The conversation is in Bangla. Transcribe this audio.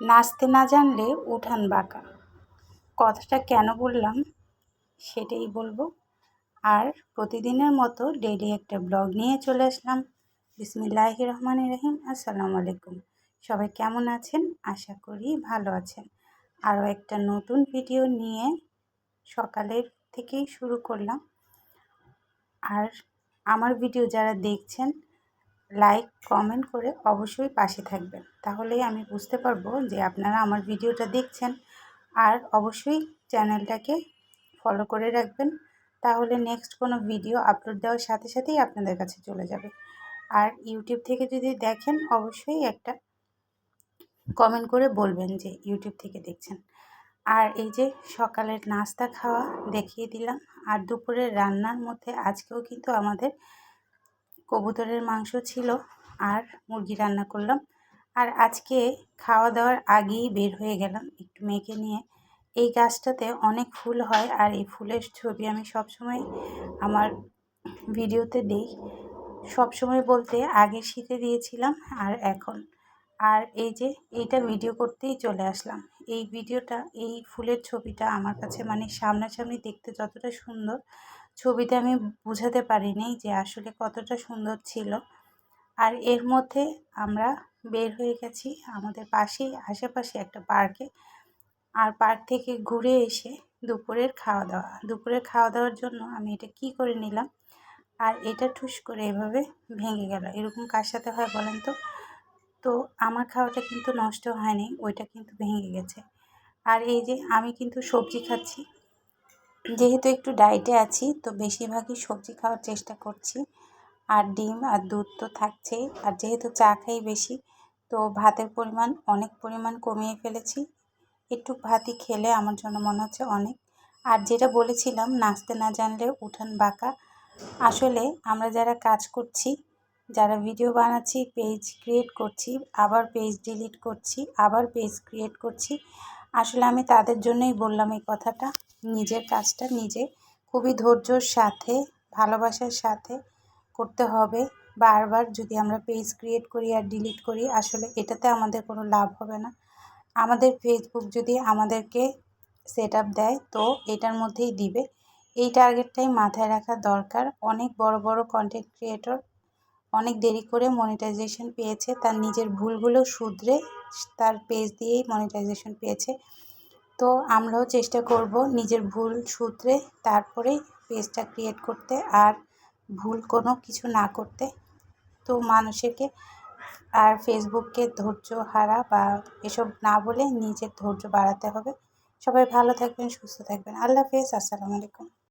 নাচতে না জানলে উঠান বাঁকা। কথাটা কেন বললাম সেটাই বলব। আর প্রতিদিনের মতো ডেলি একটা ব্লগ নিয়ে চলে আসলাম। বিসমিল্লাহ রহমান রহিম, আসসালামু আলাইকুম। সবাই কেমন আছেন? আশা করি ভালো আছেন। আরও একটা নতুন ভিডিও নিয়ে সকালের থেকেই শুরু করলাম। আর আমার ভিডিও যারা দেখছেন লাইক কমেন্ট করে অবশ্যই পাশে থাকবেন। তাহলেই আমি বুঝতে পারব যে আপনারা আমার ভিডিওটা দেখছেন। আর অবশ্যই চ্যানেলটাকে ফলো করে রাখবেন। তাহলে নেক্সট কোনো ভিডিও আপলোড দেওয়ার সাথে সাথেই আপনাদের কাছে চলে যাবে। আর ইউটিউব থেকে যদি দেখেন, অবশ্যই একটা কমেন্ট করে বলবেন যে ইউটিউব থেকে দেখছেন। আর এই যে সকালের নাস্তা খাওয়া দেখিয়ে দিলাম। আর দুপুরের রান্নার মধ্যে আজকেও কিন্তু আমাদের কবুতরের মাংস ছিল আর মুরগি রান্না করলাম। আর আজকে খাওয়া দাওয়ার আগেই বের হয়ে গেলাম একটু মেয়েকে নিয়ে। এই গাছটাতে অনেক ফুল হয় আর এই ফুলের ছবি আমি সবসময় আমার ভিডিওতে দিই। সবসময় বলতে আগে শীতে দিয়েছিলাম আর এখন। আর এই যে এইটা ভিডিও করতেই চলে আসলাম। এই ভিডিওটা এই ফুলের ছবিটা আমার কাছে মানে সামনাসামনি দেখতে যতটা সুন্দর, ছবিতে আমি বুঝাতে পারিনি যে আসলে কতটা সুন্দর ছিল। আর এর মধ্যে আমরা বের হয়ে গেছি আমাদের পাশেই, আশেপাশে একটা পার্কে আর পার্ক থেকে ঘুরে এসে দুপুরের খাওয়া দাওয়া। দুপুরের খাওয়া দাওয়ার জন্য আমি এটা কি করে নিলাম? আর এটা ঠুস করে এভাবে ভেঙে গেল। এরকম কার সাথে হয় বলেন তো? তো আমার খাওয়াটা কিন্তু নষ্ট হয়নি, ওইটা কিন্তু ভেঙে গেছে। আর এই যে আমি কিন্তু সবজি খাচ্ছি, যেহেতু একটু ডায়েটে আছি, তো বেশিরভাগই সবজি খাওয়ার চেষ্টা করছি। আর ডিম আর দুধ তো থাকছেই আর যেহেতু চা খাই বেশি, তো ভাতের পরিমাণ অনেক পরিমাণ কমিয়ে ফেলেছি। একটু ভাতই খেলে আমার জন্য মনে হচ্ছে অনেক। আর যেটা বলেছিলাম, নাচতে না জানলে উঠান বাঁকা। আসলে আমরা যারা কাজ করছি যারা ভিডিও বানাচ্ছি পেজ ক্রিয়েট করছি, আবার পেজ ডিলিট করছি, আবার পেজ ক্রিয়েট করছি, আসলে আমি তাদের জন্যই বললাম এই কথাটা। নিজের কাজটা নিজে, খুবই ধৈর্যর সাথে, ভালোবাসার সাথে করতে হবে। বারবার যদি আমরা পেজ ক্রিয়েট করি আর ডিলিট করি, আসলে এটাতে আমাদের কোনো লাভ হবে না। আমাদের ফেসবুক যদি আমাদেরকে সেট আপ দেয়, তো এটার মধ্যেই দিবে। এই টার্গেটটাই মাথায় রাখা দরকার। অনেক বড় বড় কন্টেন্ট ক্রিয়েটর অনেক দেরি করে মনিটাইজেশন পেয়েছে, তার নিজের ভুলগুলো শুধরে তার পেজ দিয়েই মনিটাইজেশন পেয়েছে। তো আমরাও চেষ্টা করব নিজের ভুল সূত্রে তারপরেই পেজটা ক্রিয়েট করতে আর ভুল কোনো কিছু না করতে। তো মানুষকে আর ফেসবুককে ধৈর্য হারা বা এসব না বলে নিজের ধৈর্য বাড়াতে হবে। সবাই ভালো থাকবেন, সুস্থ থাকবেন। আল্লাহ হাফেজ, আসসালামু আলাইকুম।